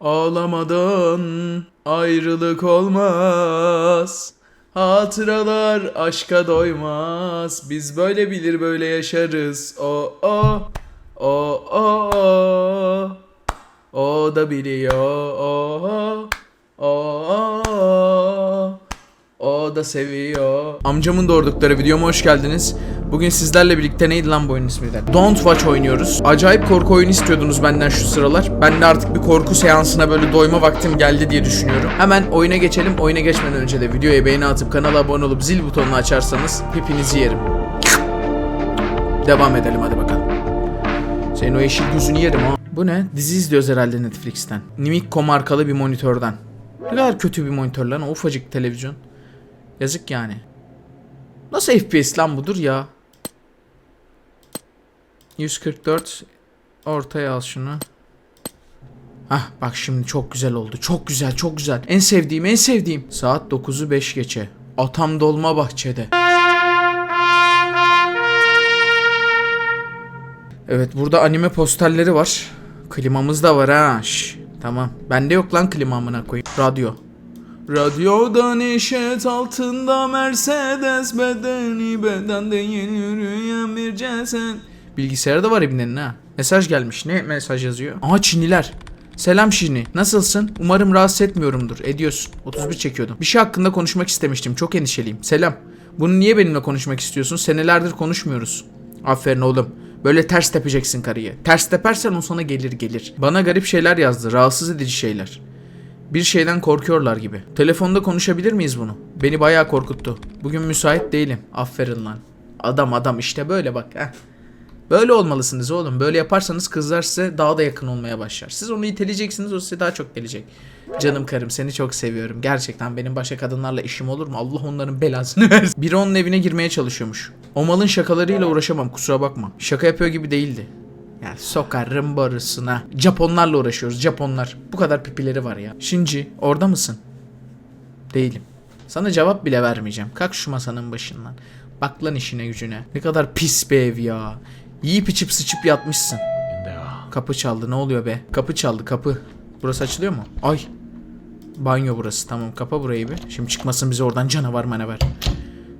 Ağlamadan ayrılık olmaz. Hatıralar aşka doymaz. Biz böyle bilir böyle yaşarız. O o o o o. O da biliyor. O o o. O da seviyor. Amcamın doğurdukları videoma hoş geldiniz. Bugün sizlerle birlikte neydi lan bu oyunun ismi de? Don't Watch oynuyoruz. Acayip korku oyunu istiyordunuz benden şu sıralar. Ben de artık bir korku seansına böyle doyma vaktim geldi diye düşünüyorum. Hemen oyuna geçelim. Oyuna geçmeden önce de videoya beğeni atıp kanala abone olup zil butonunu açarsanız hepinizi yerim. Devam edelim hadi bakalım. Senin o yeşil gözünü yerim ha. Bu ne? Dizi izliyoruz herhalde Netflix'ten. Nimikko markalı bir monitörden. Ne kadar kötü bir monitör lan o ufacık televizyon. Yazık yani. Nasıl FPS lan budur ya? 144 ortaya al şunu. Hah bak şimdi çok güzel oldu. Çok güzel çok güzel. En sevdiğim en sevdiğim. Saat 9'u 5 geçe. Atam dolma bahçede. Evet burada anime posterleri var. Klimamız da var ha. Şş, tamam. Bende yok lan klima amına koyayım. Radyo. Radyoda neşet altında Mercedes bedeni bedende yeni yürüyen bir cesen. Bilgisayarda var ibnenin ha. Mesaj gelmiş. Ne mesaj yazıyor? Aa Çinliler. Selam Şini. Nasılsın? Umarım rahatsız etmiyorumdur. Ediyorsun. 31 çekiyordum. Bir şey hakkında konuşmak istemiştim. Çok endişeliyim. Selam. Bunu niye benimle konuşmak istiyorsun? Senelerdir konuşmuyoruz. Aferin oğlum. Böyle ters tepeceksin karıyı. Ters tepersen o sana gelir gelir. Bana garip şeyler yazdı. Rahatsız edici şeyler. Bir şeyden korkuyorlar gibi. Telefonda konuşabilir miyiz bunu? Beni bayağı korkuttu. Bugün müsait değilim. Aferin lan. Adam adam işte böyle bak. Heh. Böyle olmalısınız oğlum. Böyle yaparsanız kızlar size daha da yakın olmaya başlar. Siz onu iteleyeceksiniz o size daha çok gelecek. Canım karım seni çok seviyorum. Gerçekten benim başka kadınlarla işim olur mu? Allah onların belasını versin. Biri onun evine girmeye çalışıyormuş. O malın şakalarıyla uğraşamam kusura bakma. Şaka yapıyor gibi değildi. Ya sokarım barısına. Japonlarla uğraşıyoruz Japonlar. Bu kadar pipileri var ya. Shinji orada mısın? Değilim. Sana cevap bile vermeyeceğim. Kalk şu masanın başından. Bak lan işine gücüne. Ne kadar pis bir ev ya. Yiyip içip sıçıp yatmışsın. Kapı çaldı ne oluyor be? Kapı çaldı kapı. Burası açılıyor mu? Ay. Banyo burası tamam kapa burayı bir. Şimdi çıkmasın bize oradan canavar manavar.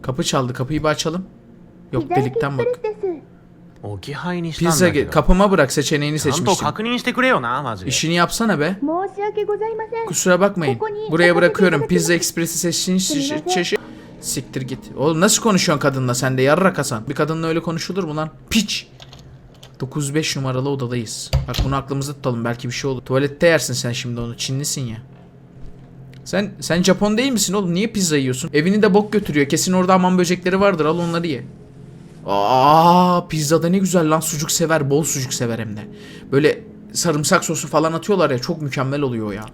Kapı çaldı kapıyı bir açalım. Yok delikten bak. Pizza ge- kapıma bırak seçeneğini seçmiştim. İşini yapsana be. Kusura bakmayın. Buraya bırakıyorum. Pizza Express'i seçtiğiniz çe- çeşit. Siktir git. Oğlum nasıl konuşuyorsun kadınla sen de yarrak Hasan. Bir kadınla öyle konuşulur mu lan? Piç. 905 numaralı odadayız. Bak bunu aklımızda tutalım belki bir şey olur. Tuvalette yersin sen şimdi onu. Çinlisin ya. Sen sen Japon değil misin oğlum? Niye pizza yiyorsun? Evini de bok götürüyor. Kesin orada aman böcekleri vardır. Al onları ye. Aa pizzada ne güzel lan sucuk sever bol sucuk sever hem de. Böyle sarımsak sosu falan atıyorlar ya çok mükemmel oluyor ya.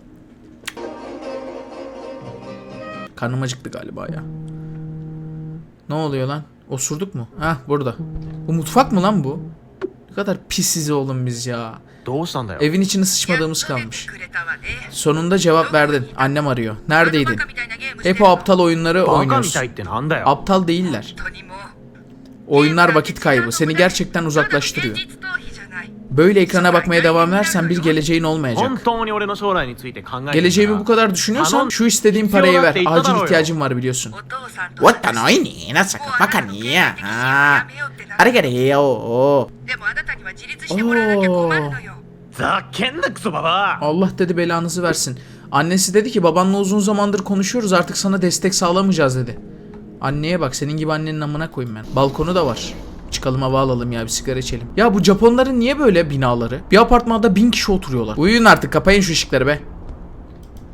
Karnım acıktı galiba ya. Ne oluyor lan? Osurduk mu? Hah burada. Bu mutfak mı lan bu? Ne kadar pisiz oğlum biz ya. Evin içine sıçmadığımız kalmış. Sonunda cevap verdin. Annem arıyor. Neredeydin? Hep o aptal oyunları oynuyorsun. Aptal değiller. Oyunlar vakit kaybı. Seni gerçekten uzaklaştırıyor. Böyle ekrana bakmaya devam edersen bir geleceğin olmayacak. Geleceğimi bu kadar düşünüyorsan şu istediğim parayı ver. Acil ihtiyacım var biliyorsun. Oo. Allah dedi belanızı versin. Annesi dedi ki babanla uzun zamandır konuşuyoruz artık sana destek sağlamayacağız dedi. Anneye bak senin gibi annenin amına koyayım ben. Balkonu da var. Çıkalım hava alalım ya bir sigara içelim. Ya bu Japonların niye böyle binaları? Bir apartmanda bin kişi oturuyorlar. Uyuyun artık kapayın şu ışıkları be.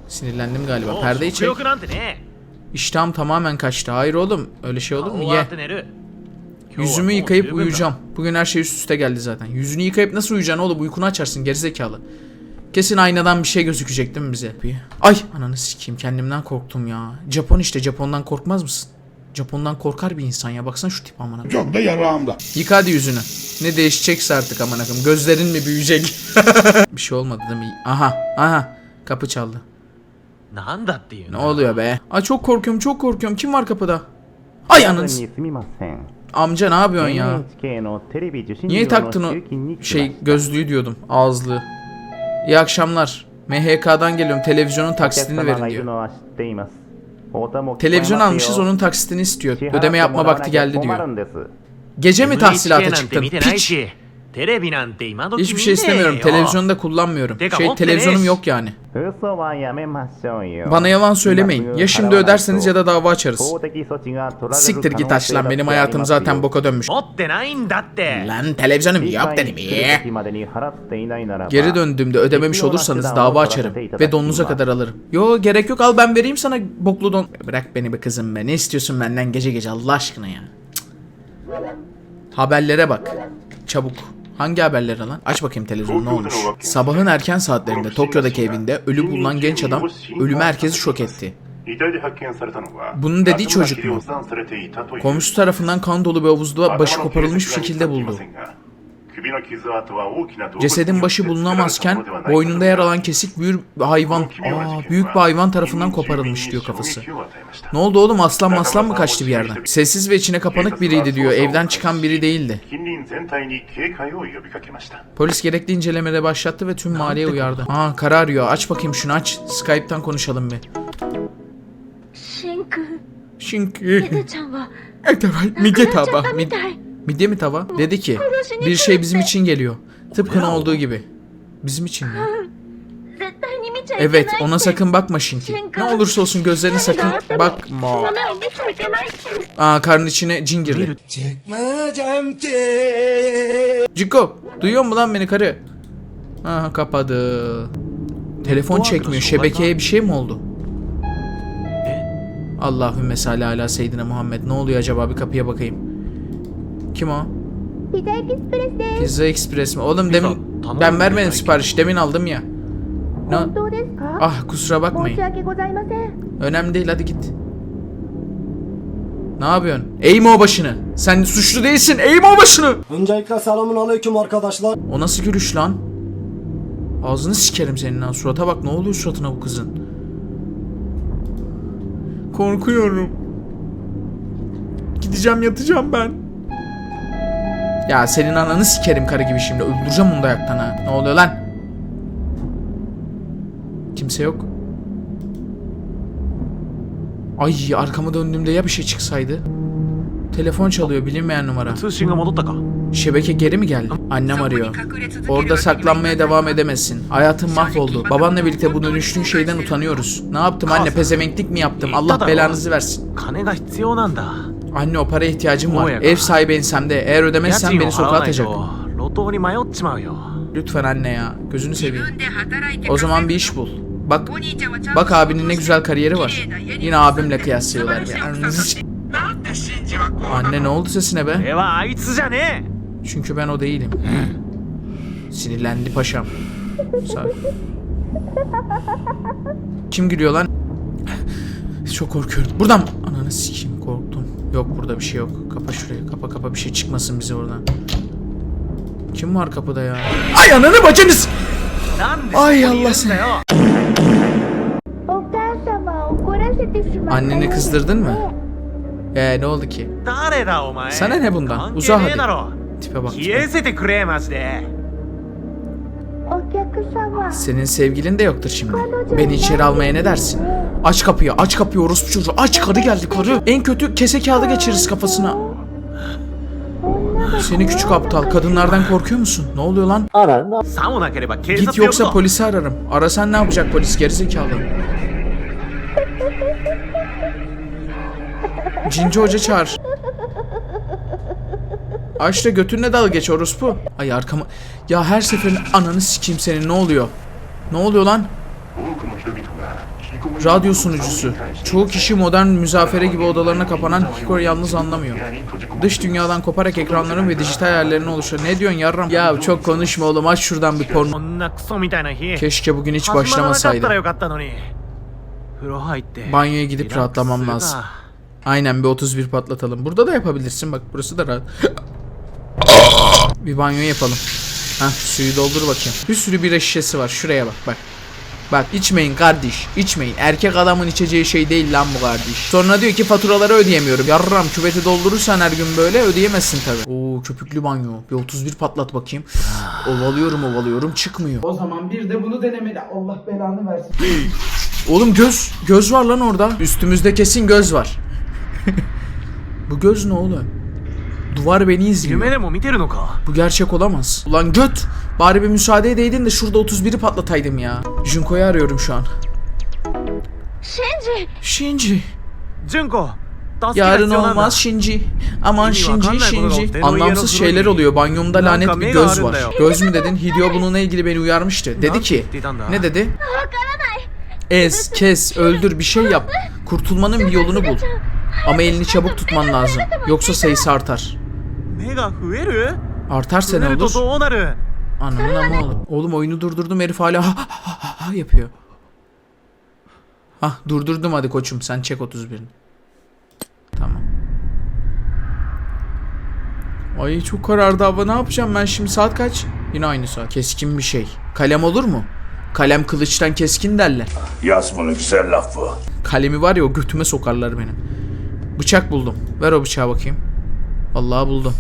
Sinirlendim galiba. Perdeyi çek. İştahım tamamen kaçtı. Hayır oğlum öyle şey olur mu? Ye. Yüzümü yıkayıp uyuyacağım. Bugün her şey üst üste geldi zaten. Yüzünü yıkayıp nasıl uyuyacaksın oğlum? Uykunu açarsın gerizekalı. Kesin aynadan bir şey gözükecek değil mi bize? Ay ananı sikeyim kendimden korktum ya. Japon işte Japon'dan korkmaz mısın? Japon'dan korkar bir insan ya. Baksana şu tip amına. Çok da yarağımda. Yık hadi yüzünü. Ne değişecekse artık amına koyayım. Gözlerin mi büyüyecek? bir şey olmadı değil mi? Aha, aha. Kapı çaldı. Ne Nanda Ne oluyor be? Ay çok korkuyorum, çok korkuyorum. Kim var kapıda? Ay anasını. Amca ne yapıyorsun ya? Niye taktın o şey gözlüğü diyordum ağızlığı. İyi akşamlar. MHK'dan geliyorum. Televizyonun taksidini verin diyor. Televizyon almışız onun taksitini istiyor. Ödeme yapma vakti geldi diyor. Gece mi tahsilata çıktın piç? Hiçbir şey istemiyorum. Televizyonda kullanmıyorum. Şey televizyonum yok yani. Bana yalan söylemeyin. Ya şimdi öderseniz ya da dava açarız. Siktir git aç lan benim hayatım zaten boka dönmüş. Lan televizyonum yok dedim iyi. Geri döndüğümde ödememiş olursanız dava açarım ve donunuza kadar alırım. Yo gerek yok al ben vereyim sana boklu don. Bırak beni be kızım be ne istiyorsun benden gece gece Allah aşkına ya. Haberlere bak. Çabuk. Hangi haberlere lan? Aç bakayım televizyonu ne olmuş. Sabahın erken saatlerinde Tokyo'daki evinde ölü bulunan genç adam ölüme herkesi şok etti. Bunun dediği çocuk mu? Komşusu tarafından kan dolu bir havuzda başı koparılmış bir şekilde buldu. Cesedin başı bulunamazken boynunda yer alan kesik büyük hayvan, aa, büyük bir hayvan tarafından koparılmış diyor kafası. Ne oldu oğlum aslan maslan mı kaçtı bir yerden? Sessiz ve içine kapanık biriydi diyor. Evden çıkan biri değildi. Polis gerekli incelemeleri başlattı ve tüm mahalleye uyardı. Aa kararıyor. Aç bakayım şunu aç. Skype'tan konuşalım bir. Şink. Şink. Midetaba. Midetaba. Midetaba. Midye mi tava? Dedi ki bir şey bizim için geliyor. Tıpkı ne olduğu gibi. Bizim için mi? Evet ona sakın bakma Shinki. Ne olursa olsun gözlerine sakın bakma. Aa karnın içine cin girdi. Ciko duyuyor mu lan beni karı? Aha kapadı. Telefon çekmiyor. Şebekeye bir şey mi oldu? Allahümme salli ala seyyidine Muhammed. Ne oluyor acaba? Bir kapıya bakayım. Kim o? Pizza Express'te. Pizza Express mi? Oğlum demin tamam, ben vermedim sipariş. Demin aldım ya. Ne? Ah kusura bakmayın. Önemli değil hadi git. Ne yapıyorsun? Eğme o başını. Sen suçlu değilsin. Eğme o başını. Öncelikle selamun aleyküm arkadaşlar. O nasıl gülüş lan? Ağzını sikerim senin lan. Surata bak ne oluyor suratına bu kızın. Korkuyorum. Gideceğim yatacağım ben. Ya senin ananı sikerim karı gibi şimdi. Öldüreceğim onu dayaktan ha. Ne oluyor lan? Kimse yok. Ay arkamı döndüğümde ya bir şey çıksaydı. Telefon çalıyor bilinmeyen numara. Şebeke geri mi geldi? Annem arıyor. Orada saklanmaya devam edemezsin. Hayatın mahvoldu. Babanla birlikte bu dönüştüğün şeyden utanıyoruz. Ne yaptım anne pezevenklik mi yaptım? Allah belanızı versin. Anne o paraya ihtiyacım var. Ev sahibi ensemde. Eğer ödemezsen beni sokağa atacak. Lütfen anne ya. Gözünü seveyim. O zaman bir iş bul. Bak, bak abinin ne güzel kariyeri var. Yine abimle kıyaslıyorlar ya. Anne ne oldu sesine be? Çünkü ben o değilim. Sinirlendi paşam. Kim gülüyor lan? Çok korkuyorum. Buradan mı? Ananı sikeyim korktum. Yok burada bir şey yok. Kapa şurayı. Kapa kapa bir şey çıkmasın bize oradan. Kim var kapıda ya? Ay ananı bacınız! Ay Allah sen. Anneni kızdırdın mı? Ee ne oldu ki? Sana ne bundan? Uza hadi. Tipe bak. Tipe. Senin sevgilin de yoktur şimdi. Beni içeri almaya ne dersin? Aç kapıyı, aç kapıyı orospu çocuğu. Aç karı geldi karı. En kötü kese kağıdı geçiririz kafasına. Seni küçük aptal. Kadınlardan korkuyor musun? Ne oluyor lan? Ara. Git yoksa polisi ararım. Arasan ne yapacak polis gerizekalı? Cinci Hoca çağır. Açla götünle dal geç orospu. Ay arkama... Ya her seferin ananı sikeyim senin ne oluyor? Ne oluyor lan? Radyo sunucusu. Çoğu kişi modern müzafere gibi odalarına kapanan Hikori yalnız anlamıyor. Dış dünyadan koparak ekranların ve dijital yerlerin oluşuyor. Ne diyorsun yarram? Ya çok konuşma oğlum aç şuradan bir porno. Keşke bugün hiç başlamasaydı. Banyoya gidip rahatlamam lazım. Aynen bir 31 patlatalım. Burada da yapabilirsin bak burası da rahat. bir banyo yapalım. Hah suyu doldur bakayım. Bir sürü bira şişesi var. Şuraya bak bak. Bak içmeyin kardeş. içmeyin. Erkek adamın içeceği şey değil lan bu kardeş. Sonra diyor ki faturaları ödeyemiyorum. Yarram küveti doldurursan her gün böyle ödeyemezsin tabi. Oo köpüklü banyo. Bir 31 patlat bakayım. Ovalıyorum ovalıyorum çıkmıyor. O zaman bir de bunu denemeli. Allah belanı versin. Oğlum göz. Göz var lan orada. Üstümüzde kesin göz var. bu göz ne oğlum? Duvar beni izliyor. Bu gerçek olamaz. Ulan göt. Bari bir müsaade edeydin de şurada 31'i patlataydım ya. Junko'yu arıyorum şu an. Shinji. Shinji. Junko. Yarın olmaz Shinji. Aman Shinji Shinji. Anlamsız şeyler oluyor. Banyomda lanet bir göz var. Göz mü dedin? Hideo bununla ilgili beni uyarmıştı. Dedi ki. Ne dedi? Ez, kes, öldür bir şey yap. Kurtulmanın bir yolunu bul. Ama elini çabuk tutman lazım. Yoksa sayısı artar. Artarsa ne olur? Anamın ama olur. Oğlum oyunu durdurdum herif hala yapıyor. Hah durdurdum hadi koçum sen çek 31'ini. Tamam. Ay çok karardı abla ne yapacağım ben şimdi saat kaç? Yine aynı saat. Keskin bir şey. Kalem olur mu? Kalem kılıçtan keskin derler. Yaz bunu güzel laf bu. Kalemi var ya o götüme sokarlar benim. Bıçak buldum. Ver o bıçağı bakayım. Vallahi buldum.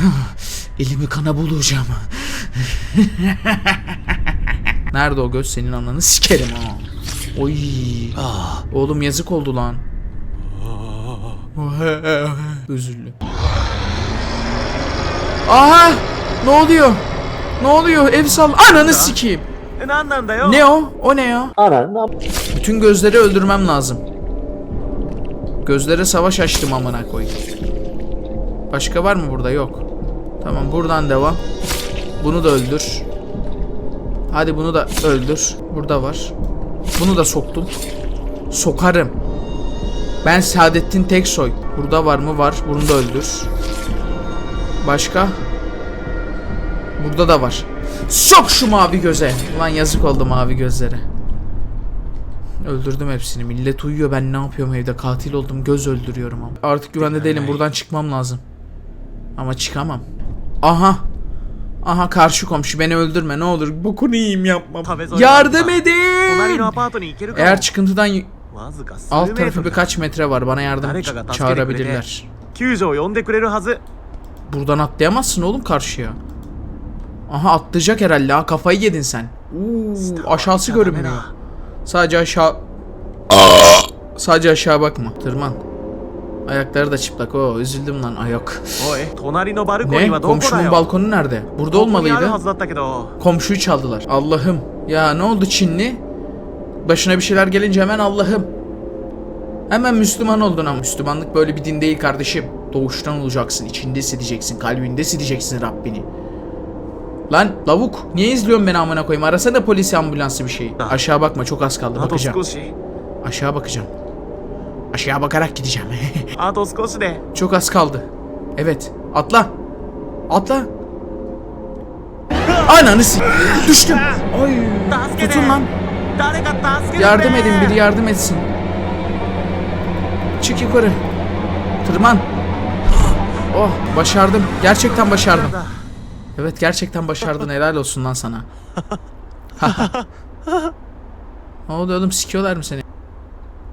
Elimi kana bulacağım. Nerede o göz senin ananı sikerim ha. Oy. Ah. Oğlum yazık oldu lan. Özürlü. Aha! Ne oluyor? Ne oluyor? Ev sal. Ananı sikeyim. E, ne anlamda yok? Ne o? O ne ya? Ananı. Bütün gözleri öldürmem lazım. Gözlere savaş açtım amına koyayım. Başka var mı burada? Yok. Tamam buradan devam. Bunu da öldür. Hadi bunu da öldür. Burada var. Bunu da soktum. Sokarım. Ben Saadettin Teksoy. Burada var mı? Var. Bunu da öldür. Başka? Burada da var. Sok şu mavi göze. Ulan yazık oldu mavi gözlere. Öldürdüm hepsini. Millet uyuyor ben ne yapıyorum evde katil oldum göz öldürüyorum ama. Artık güvende değilim buradan çıkmam lazım. Ama çıkamam. Aha. Aha karşı komşu beni öldürme ne olur bokunu yiyeyim yapma. Yardım edin. Eğer çıkıntıdan alt tarafı birkaç metre var bana yardım çağırabilirler. Buradan atlayamazsın oğlum karşıya. Aha atlayacak herhalde ha kafayı yedin sen. Oo, aşağısı görünmüyor. Sadece aşağı... Sadece aşağı bakma. Tırman. Ayakları da çıplak. O üzüldüm lan ayak. ne? Komşumun balkonu nerede? Burada olmalıydı. Komşuyu çaldılar. Allah'ım. Ya ne oldu Çinli? Başına bir şeyler gelince hemen Allah'ım. Hemen Müslüman oldun ama Müslümanlık böyle bir din değil kardeşim. Doğuştan olacaksın, içinde hissedeceksin, kalbinde hissedeceksin Rabbini. Lan lavuk niye izliyorsun beni amına koyayım? Arasana polisi ambulansı bir şey. Aşağı bakma çok az kaldı bakacağım. Aşağı bakacağım. Aşağı bakarak gideceğim. çok az kaldı. Evet atla. Atla. Ananı s- Düştüm. Ay. Tutun lan. Yardım edin biri yardım etsin. Çık yukarı. Tırman. Oh başardım. Gerçekten başardım. Evet gerçekten başardın helal olsun lan sana. ne oldu oğlum sikiyorlar mı seni?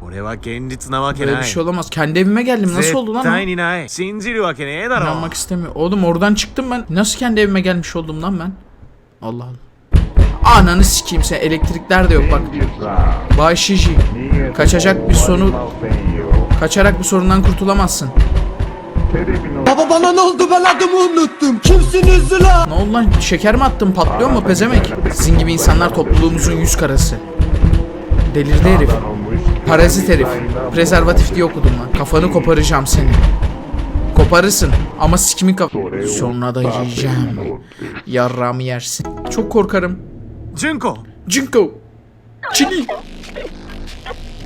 俺は現実なわけ Böyle な bir い şey olamaz. Kendi evime geldim. Nasıl oldu lan? 絶 o? 対にない信じるわけねえだろ İnanmak istemiyor. Oğlum oradan çıktım ben. Nasıl kendi evime gelmiş oldum lan ben? Allah Allah. Ananı sikeyim sen. Elektrikler de yok bak. Bay Shiji. Kaçacak bir sonu kaçarak bu sorundan kurtulamazsın. Baba bana ne oldu ben adımı unuttum. Kimsiniz la? Ne oldu lan? Şeker mi attın? Patlıyor mu pezemek? Sizin gibi insanlar topluluğumuzun yüz karası. Delirdi herif. Parazit herif. Prezervatif diye okudum lan. Kafanı koparacağım seni. Koparırsın ama sikimin kaf... Sonra da yiyeceğim. Yarrağımı yersin. Çok korkarım. Junko. Junko. Çili.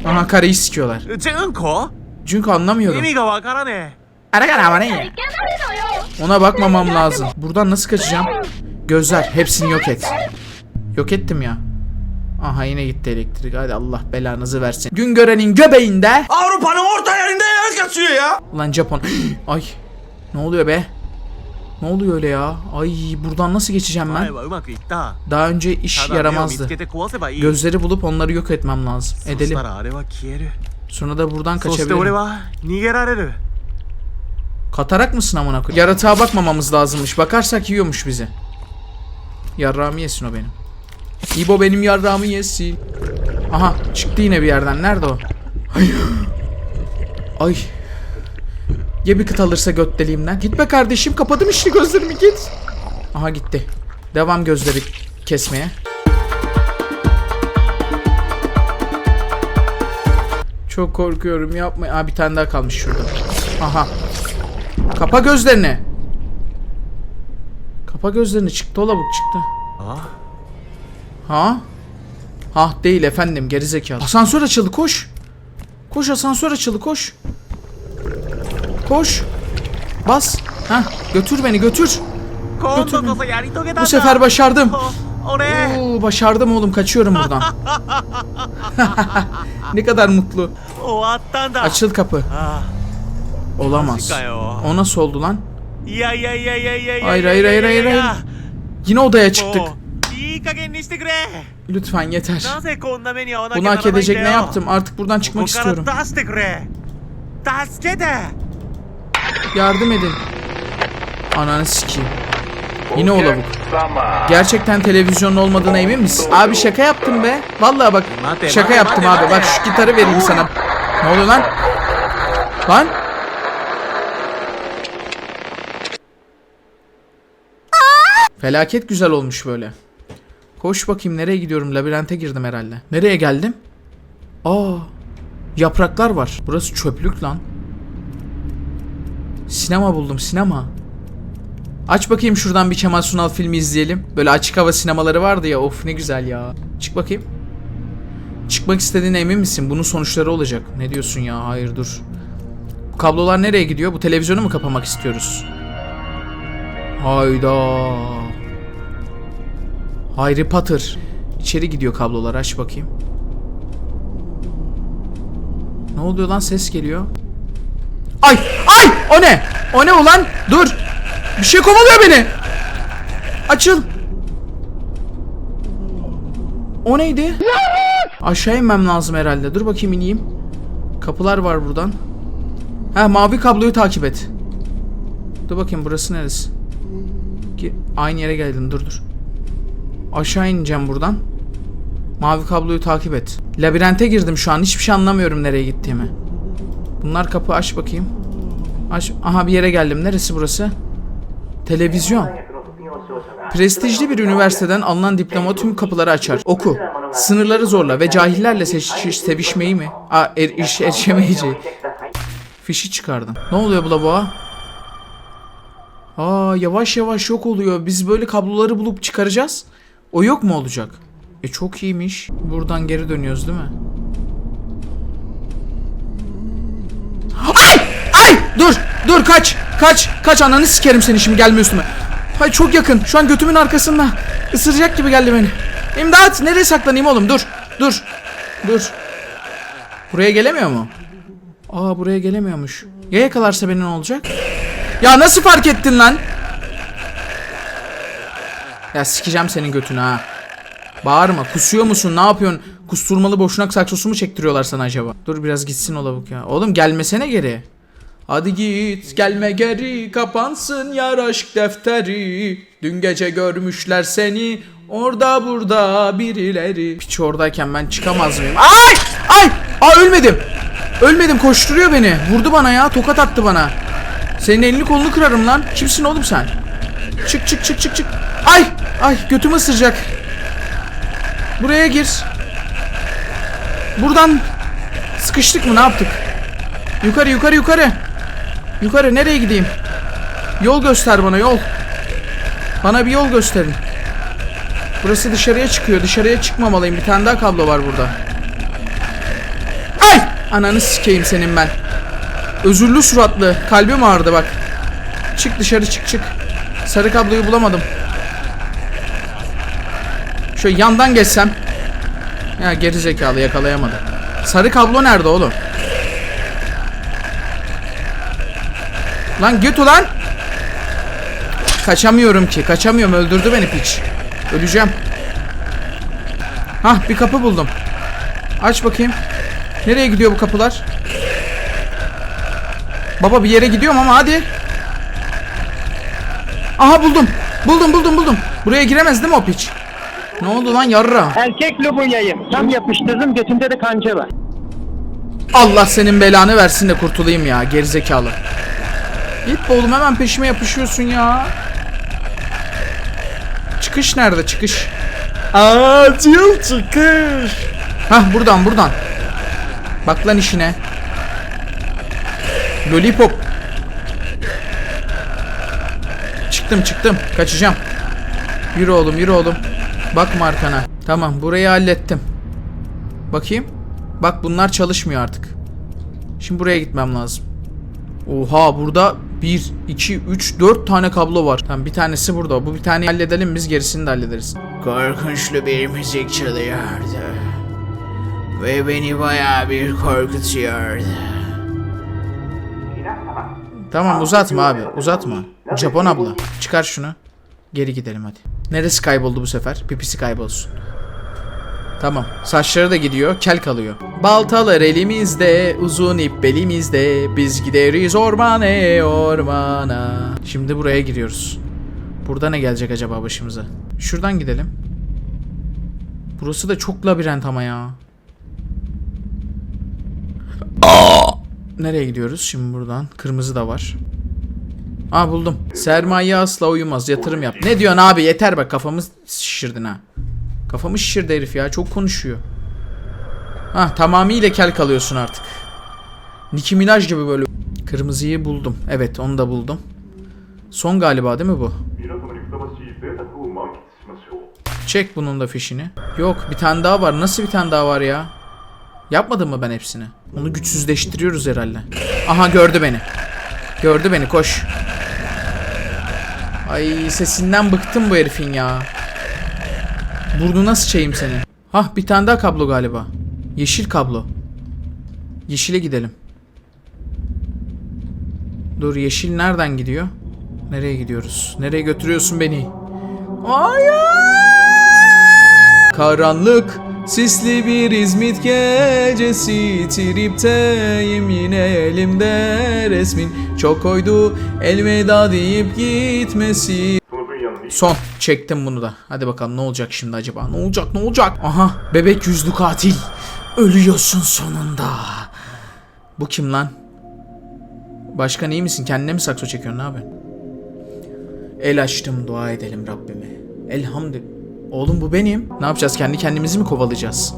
Aha kareyi sikiyorlar. Junko. Junko anlamıyorum. Ara kana bana ya. Ona bakmamam lazım. Buradan nasıl kaçacağım? Gözler hepsini yok et. Yok ettim ya. Aha yine gitti elektrik. Hadi Allah belanızı versin. Gün görenin göbeğinde. Avrupa'nın orta yerinde yer kaçıyor ya. Ulan Japon. Ay. Ne oluyor be? Ne oluyor öyle ya? Ay buradan nasıl geçeceğim ben? Daha önce iş yaramazdı. Gözleri bulup onları yok etmem lazım. Edelim. Sonra da buradan kaçabilirim. Katarak mısın amına koyayım? Yaratığa bakmamamız lazımmış. Bakarsak yiyormuş bizi. Yarrağımı yesin o benim. İbo benim yarrağımı yesin. Aha çıktı yine bir yerden. Nerede o? Ay. Ay. Ya bir kıt alırsa göt deliğimden. Gitme kardeşim kapadım işini gözlerimi git. Aha gitti. Devam gözleri kesmeye. Çok korkuyorum yapma. Aa bir tane daha kalmış şurada. Aha Kapa gözlerini. Kapa gözlerini çıktı o çıktı. Ha? Ha? Ha değil efendim gerizekalı. Asansör açıldı koş. Koş asansör açıldı koş. Koş. Bas. Ha götür beni götür. Götür beni. Bu sefer başardım. Oo, başardım oğlum kaçıyorum buradan. ne kadar mutlu. Açıl kapı. Olamaz. O nasıl oldu lan? Ya ya ya ya ya. Hayır hayır hayır hayır. hayır. Yine odaya çıktık. Lütfen yeter. Bunu hak edecek ne yaptım? Artık buradan çıkmak istiyorum. Yardım edin. Ananı sikeyim. Yine ola. Gerçekten televizyonun olmadığına emin misin? Abi şaka yaptım be. Vallahi bak şaka yaptım abi. Bak şu gitarı vereyim sana. Ne oluyor lan? Lan? Felaket güzel olmuş böyle. Koş bakayım nereye gidiyorum? Labirente girdim herhalde. Nereye geldim? Aa, yapraklar var. Burası çöplük lan. Sinema buldum, sinema. Aç bakayım şuradan bir Kemal Sunal filmi izleyelim. Böyle açık hava sinemaları vardı ya. Of ne güzel ya. Çık bakayım. Çıkmak istediğine emin misin? Bunun sonuçları olacak. Ne diyorsun ya? Hayır dur. Bu kablolar nereye gidiyor? Bu televizyonu mu kapamak istiyoruz? Hayda. Harry Potter. İçeri gidiyor kablolar. Aç bakayım. Ne oluyor lan? Ses geliyor. Ay! Ay! O ne? O ne ulan? Dur! Bir şey kovalıyor beni. Açıl. O neydi? Aşağı inmem lazım herhalde. Dur bakayım ineyim. Kapılar var buradan. Ha mavi kabloyu takip et. Dur bakayım burası neresi? Ki aynı yere geldim. Dur dur. Aşağı ineceğim buradan. Mavi kabloyu takip et. Labirente girdim şu an. Hiçbir şey anlamıyorum nereye gittiğimi. Bunlar kapı aç bakayım. Aç. Aha bir yere geldim. Neresi burası? Televizyon. Prestijli bir üniversiteden alınan diploma tüm kapıları açar. Oku. Sınırları zorla ve cahillerle seç- sevişmeyi mi? Aa, er, iş, erişemeyeceği. Fişi çıkardım. Ne oluyor bu lavuğa? Aa yavaş yavaş yok oluyor. Biz böyle kabloları bulup çıkaracağız. O yok mu olacak? E çok iyiymiş. Buradan geri dönüyoruz değil mi? Ay! Ay! Dur! Dur kaç! Kaç! Kaç ananı sikerim seni şimdi gelme üstüme. Hay çok yakın. Şu an götümün arkasında. Isıracak gibi geldi beni. İmdat! Nereye saklanayım oğlum? Dur! Dur! Dur! Buraya gelemiyor mu? Aa buraya gelemiyormuş. Ya yakalarsa beni ne olacak? Ya nasıl fark ettin lan? Ya sikeceğim senin götünü ha. Bağırma. Kusuyor musun? Ne yapıyorsun? Kusturmalı boşnak saksosu mu çektiriyorlar sana acaba? Dur biraz gitsin o lavuk ya. Oğlum gelmesene geri. Hadi git gelme geri kapansın yar aşk defteri. Dün gece görmüşler seni orada burada birileri. Piç oradayken ben çıkamaz mıyım? Ay! Ay! Aa ölmedim. Ölmedim koşturuyor beni. Vurdu bana ya tokat attı bana. Senin elini kolunu kırarım lan. Kimsin oğlum sen? Çık çık çık çık çık. Ay! Ay götümü ısıracak. Buraya gir. Buradan sıkıştık mı ne yaptık? Yukarı yukarı yukarı. Yukarı nereye gideyim? Yol göster bana yol. Bana bir yol gösterin. Burası dışarıya çıkıyor. Dışarıya çıkmamalıyım. Bir tane daha kablo var burada. Ay! Ananı sikeyim senin ben. Özürlü suratlı. Kalbim ağrıdı bak. Çık dışarı çık çık. Sarı kabloyu bulamadım. Şöyle yandan geçsem. Ya geri zekalı yakalayamadım. Sarı kablo nerede oğlum? Lan göt ulan. Kaçamıyorum ki. Kaçamıyorum. Öldürdü beni piç. Öleceğim. Hah bir kapı buldum. Aç bakayım. Nereye gidiyor bu kapılar? Baba bir yere gidiyorum ama hadi. Aha buldum. Buldum buldum buldum. Buraya giremez değil mi o piç? Ne oldu lan yarra? Erkek lobunyayım. Tam yapıştırdım götümde de kanca var. Allah senin belanı versin de kurtulayım ya gerizekalı. Git be oğlum hemen peşime yapışıyorsun ya. Çıkış nerede çıkış? Acil çıkış. Hah buradan buradan. Bak lan işine. Lollipop. Çıktım çıktım. Kaçacağım. Yürü oğlum yürü oğlum. Bakma arkana. Tamam burayı hallettim. Bakayım. Bak bunlar çalışmıyor artık. Şimdi buraya gitmem lazım. Oha burada 1, 2, 3, 4 tane kablo var. Tamam bir tanesi burada. Bu bir tane halledelim biz gerisini de hallederiz. Korkunçlu bir müzik çalıyordu. Ve beni bayağı bir korkutuyordu. Tamam uzatma abi uzatma. Japon abla çıkar şunu. Geri gidelim hadi. Neresi kayboldu bu sefer? Pipisi kaybolsun. Tamam. Saçları da gidiyor. Kel kalıyor. Baltalar elimizde, uzun ip belimizde. Biz gideriz ormana, ormana. Şimdi buraya giriyoruz. Burada ne gelecek acaba başımıza? Şuradan gidelim. Burası da çok labirent ama ya. Nereye gidiyoruz? Şimdi buradan. Kırmızı da var. Aa buldum. Sermaye asla uyumaz. Yatırım yap. Ne diyorsun abi? Yeter bak kafamı şişirdin ha. Kafamı şişirdi herif ya. Çok konuşuyor. Ha tamamıyla kel kalıyorsun artık. Nicki Minaj gibi böyle. Kırmızıyı buldum. Evet onu da buldum. Son galiba değil mi bu? Çek bunun da fişini. Yok bir tane daha var. Nasıl bir tane daha var ya? Yapmadım mı ben hepsini? Onu güçsüzleştiriyoruz herhalde. Aha gördü beni. Gördü beni koş. Ay sesinden bıktım bu herifin ya. Burnuna sıçayım seni. Hah bir tane daha kablo galiba. Yeşil kablo. Yeşile gidelim. Dur yeşil nereden gidiyor? Nereye gidiyoruz? Nereye götürüyorsun beni? Hayır! Karanlık Sisli bir İzmit gecesi Tripteyim yine elimde resmin. Çok koydu elveda deyip gitmesi. Son çektim bunu da. Hadi bakalım ne olacak şimdi acaba? Ne olacak ne olacak? Aha bebek yüzlü katil. Ölüyorsun sonunda. Bu kim lan? Başkan iyi misin? Kendine mi sakso çekiyorsun ne yapıyorsun? El açtım dua edelim Rabbime. Elhamdülillah Oğlum bu benim. Ne yapacağız? Kendi kendimizi mi kovalayacağız?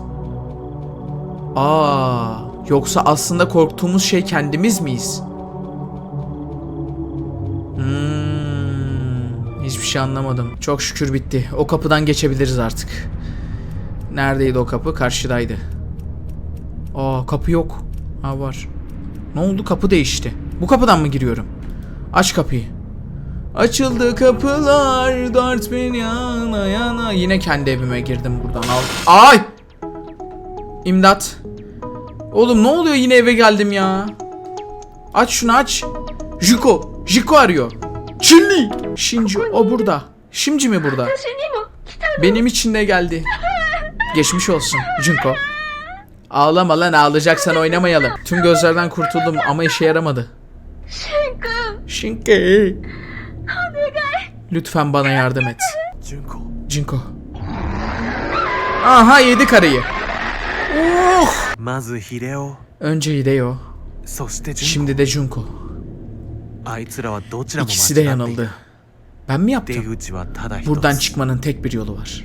Aa, yoksa aslında korktuğumuz şey kendimiz miyiz? Hmm, hiçbir şey anlamadım. Çok şükür bitti. O kapıdan geçebiliriz artık. Neredeydi o kapı? Karşıdaydı. Aa, kapı yok. Ha var. Ne oldu? Kapı değişti. Bu kapıdan mı giriyorum? Aç kapıyı. Açıldı kapılar dört bin yana yana. Yine kendi evime girdim buradan. Al. Ay! İmdat. Oğlum ne oluyor? Yine eve geldim ya. Aç şunu aç. Jiko. Jiko arıyor. Shinji. Shinji. O burada. Şimdi mi burada? Benim için de geldi. Geçmiş olsun Junko. Ağlama lan ağlayacaksan oynamayalım. Tüm gözlerden kurtuldum ama işe yaramadı. Shinki Lütfen bana yardım et. Cinko. Cinko. Aha yedi karıyı. Oh! Önce Hideo. Şimdi de Junko. İkisi de yanıldı. Ben mi yaptım? Buradan çıkmanın tek bir yolu var.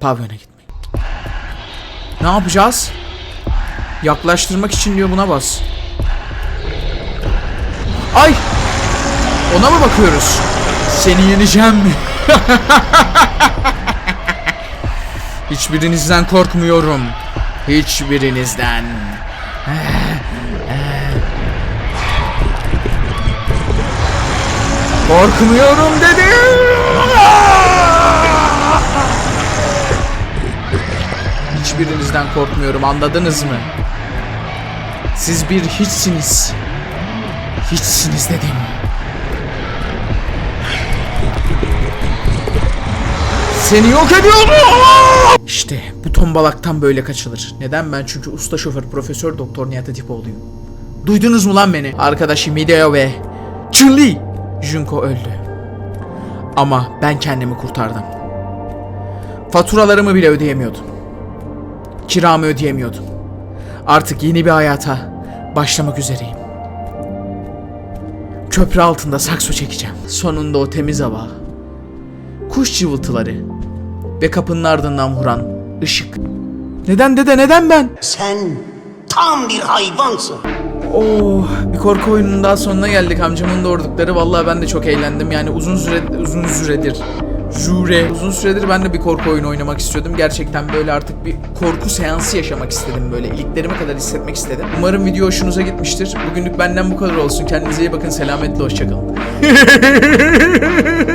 Pavyona gitmek. Ne yapacağız? Yaklaştırmak için diyor buna bas. Ay! Ona mı bakıyoruz? Seni yeneceğim. Hiçbirinizden korkmuyorum. Hiçbirinizden. Korkmuyorum dedim. Hiçbirinizden korkmuyorum anladınız mı? Siz bir hiçsiniz. Hiçsiniz dedim. Seni yok ediyorum. İşte bu tombalaktan böyle kaçılır. Neden ben? Çünkü usta şoför Profesör Doktor Nihat Atipoğlu'yum. Duydunuz mu lan beni? Arkadaşım Hideo ve Chun-Li Junko öldü. Ama ben kendimi kurtardım. Faturalarımı bile ödeyemiyordum. Kiramı ödeyemiyordum. Artık yeni bir hayata başlamak üzereyim. Köprü altında sakso çekeceğim. Sonunda o temiz hava, kuş cıvıltıları ve kapının ardından vuran ışık. Neden dede neden ben? Sen tam bir hayvansın. Oh, bir korku oyununun daha sonuna geldik. Amcamın doğurdukları. Vallahi ben de çok eğlendim. Yani uzun süre uzun süredir Jure. Uzun süredir ben de bir korku oyunu oynamak istiyordum. Gerçekten böyle artık bir korku seansı yaşamak istedim böyle. iliklerime kadar hissetmek istedim. Umarım video hoşunuza gitmiştir. Bugünlük benden bu kadar olsun. Kendinize iyi bakın. Selametle hoşçakalın.